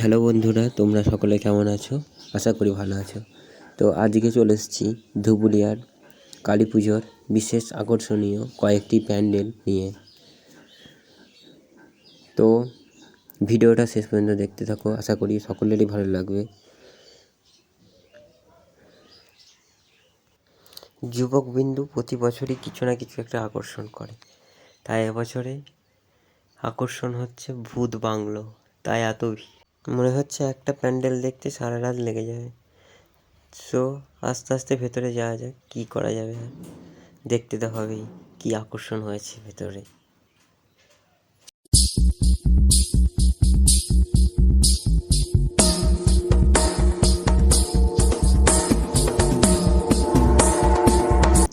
Hello বন্ধুরা, তোমরা সকলে কেমন আছো? আশা করি ভালো আছো। তো আজকে চলে এসেছি ধুবুলিয়ার কালী পুজোর বিশেষ আকর্ষণীয় কয়েকটি প্যান্ডেল নিয়ে। তো ভিডিওটা শেষ পর্যন্ত দেখতে থাকো, আশা করি সকলেরই ভালো লাগবে। যুবক বিন্দু প্রতি বছরই কিছু না কিছু একটা আকর্ষণ করে। তাই এবছরে আকর্ষণ হচ্ছে ভূত বাংলো, তাই এত ভিড় মনে হচ্ছে একটা প্যান্ডেল দেখতে সারা রাত লেগে যাবে। সো আস্তে আস্তে ভেতরে যাওয়া যাক, কী করা যাবে আর? দেখতে তো হবেই, কী আকর্ষণ হয়েছে ভেতরে।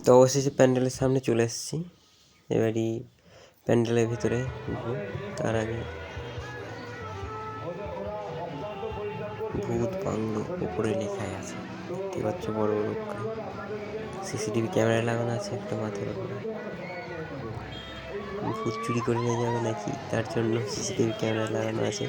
তো অবশেষে প্যান্ডেলের সামনে চলে এসেছি। এবারই প্যান্ডেলের ভিতরে তার আগে ভূত বাংলো উপরে লেখাই আছে। দেখতে পাচ্ছ বড় বড় সিসিটিভি ক্যামেরা লাগানো আছে একটা মাথার উপরে। ভূত চুরি করে নিয়ে যাবে নাকি? তার জন্য সিসিটিভি ক্যামেরা লাগানো আছে।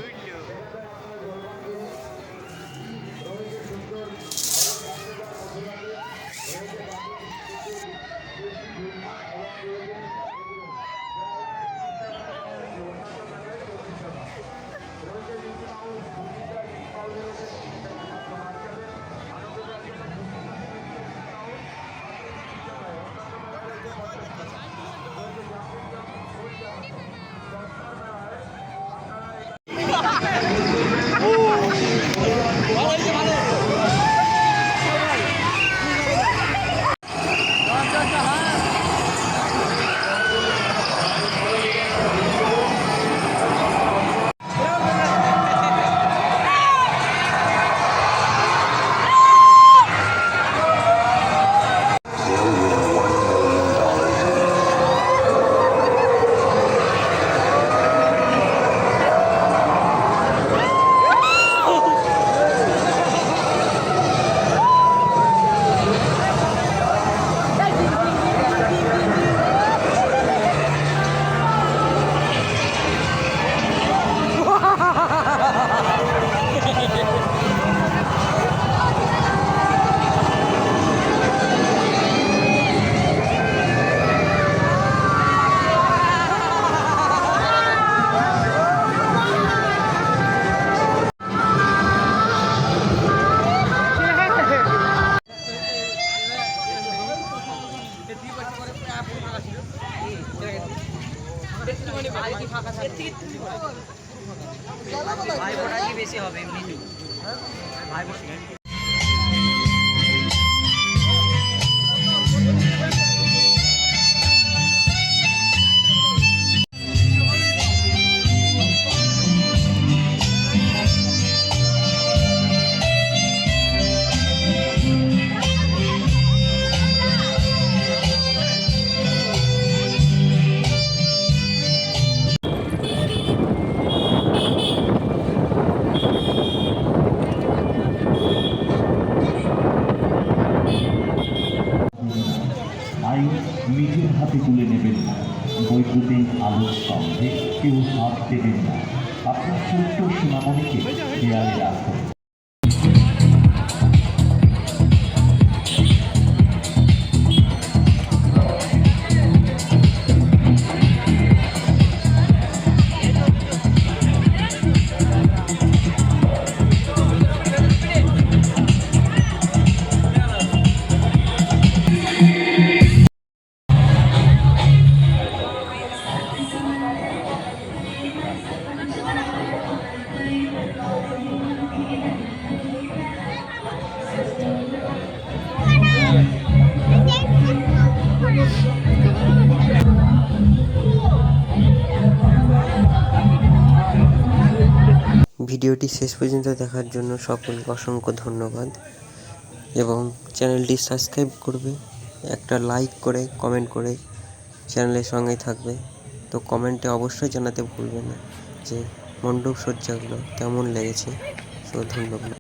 বেশি হবে? এমনি ভাই আইন নেবেন না বৈদ্যুতিক আলোর স্তম্ভে কেউ হাত দেবেন না। আপনার ছোট্ট সোনামণিকে দেয়ালে রাখুন। ভিডিওটি শেষ পর্যন্ত দেখার জন্য সকলকে অসংখ্য ধন্যবাদ। এবং চ্যানেলটি সাবস্ক্রাইব করবে, একটা লাইক করে, কমেন্ট করে চ্যানেলের সঙ্গে থাকবে। তো কমেন্টে অবশ্যই জানাতে ভুলবে না যে মণ্ডপ সজ্জাগুলো কেমন লেগেছে। তো ধন্যবাদ।